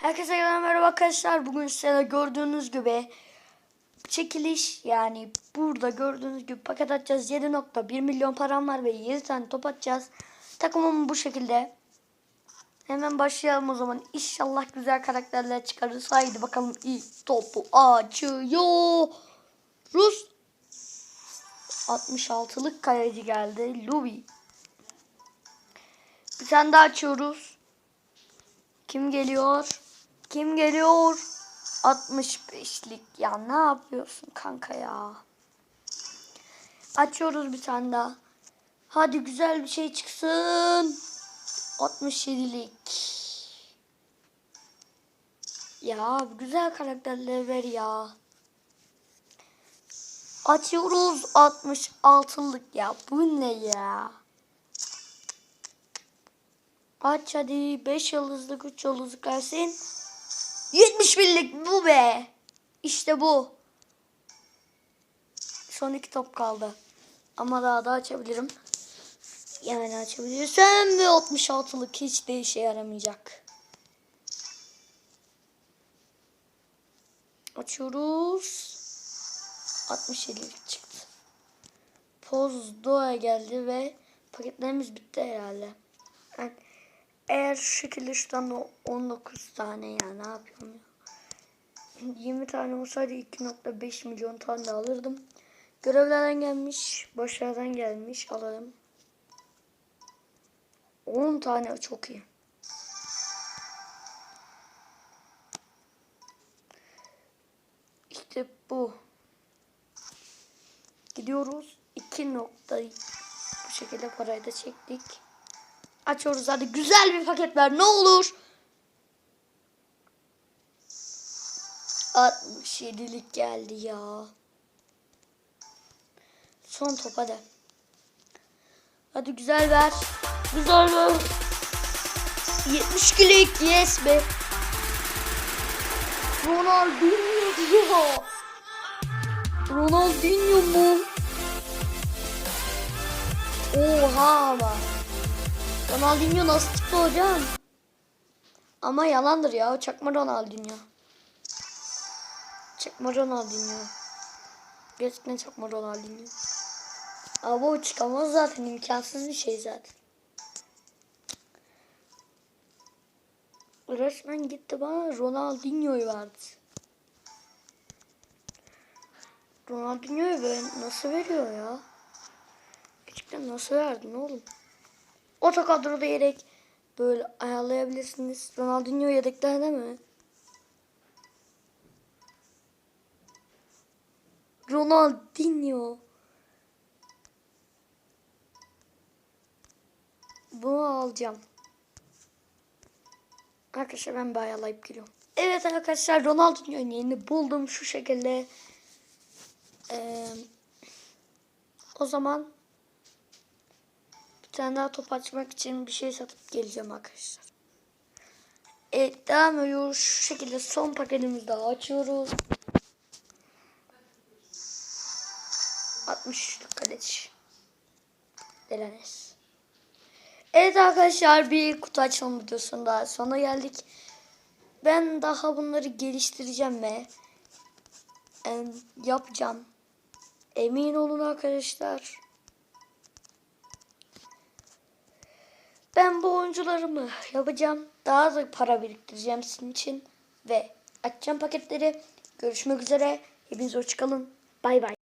Herkese merhaba arkadaşlar. Bugün size gördüğünüz gibi çekiliş yani burada gördüğünüz gibi paket atacağız. 7.1 milyon param var ve 7 tane top atacağız. Takımım bu şekilde. Hemen başlayalım o zaman. İnşallah güzel karakterler çıkarırız. Haydi bakalım ilk topu açıyoruz. 66'lık kaleci geldi. Louis. Bir tane daha açıyoruz. Kim geliyor? Kim geliyor? 65'lik. Ya ne yapıyorsun kanka ya? Açıyoruz bir tane daha. Hadi güzel bir şey çıksın. 67'lik. Ya güzel karakterler ver ya. Açıyoruz 66'lık ya. Bu ne ya? Aç hadi 5 yıldızlık 3 yıldızlık gelsin. 71'lik bu be. İşte bu. Son iki top kaldı. Ama daha da açabilirim. Yani açabilirsem ve 66'lık hiç de işe yaramayacak. Açıyoruz. 67'lik çıktı. Poz Doğa geldi ve paketlerimiz bitti herhalde. Yani eğer şu şekilde şuradan da 19 tane ya ne yapıyorum ya. 20 tane olsaydı 2.5 milyon tane de alırdım. Görevlerden gelmiş, başarıdan gelmiş alalım. 10 tane çok iyi. İşte bu. Gidiyoruz. 2 nokta bu şekilde parayı da çektik. Açıyoruz hadi güzel bir paket ver ne olur. 67'lik geldi ya. Son top hadi. Hadi güzel ver. Güzel ver. 72'lik yes be. Ronaldinho diyor. Ronaldinho mu? Oha ama. Ronaldinho nasıl çıktı hocam? Ama yalandır ya. Çakma Ronaldinho. Çakma Ronaldinho. Gerçekten çakma Ronaldinho. Ama o çıkamaz zaten. imkansız bir şey zaten. Resmen gitti bana Ronaldinho'yu verdi. Ronaldinho'yu böyle nasıl veriyor ya? Gerçekten nasıl verdin oğlum? Oto kadro diyerek böyle ayarlayabilirsiniz. Ronaldinho yedeklerde mi? Ronaldinho. Bunu alacağım. Arkadaşlar ben bir ayarlayıp geliyorum. Evet arkadaşlar Ronaldinho'nun yerini buldum şu şekilde. Ee, o zaman bir tane daha top açmak için bir şey satıp geleceğim arkadaşlar. Evet devam ediyoruz. Şu şekilde son paketimizi daha açıyoruz. 63'lük kaleci. Delanes. Evet arkadaşlar bir kutu açılım videosunun daha sona geldik. Ben daha bunları geliştireceğim ve yapacağım. Emin olun arkadaşlar. Ben bu oyuncularımı yapacağım. Daha da para biriktireceğim sizin için. Ve açacağım paketleri. Görüşmek üzere. Hepiniz hoşçakalın. Bay bay.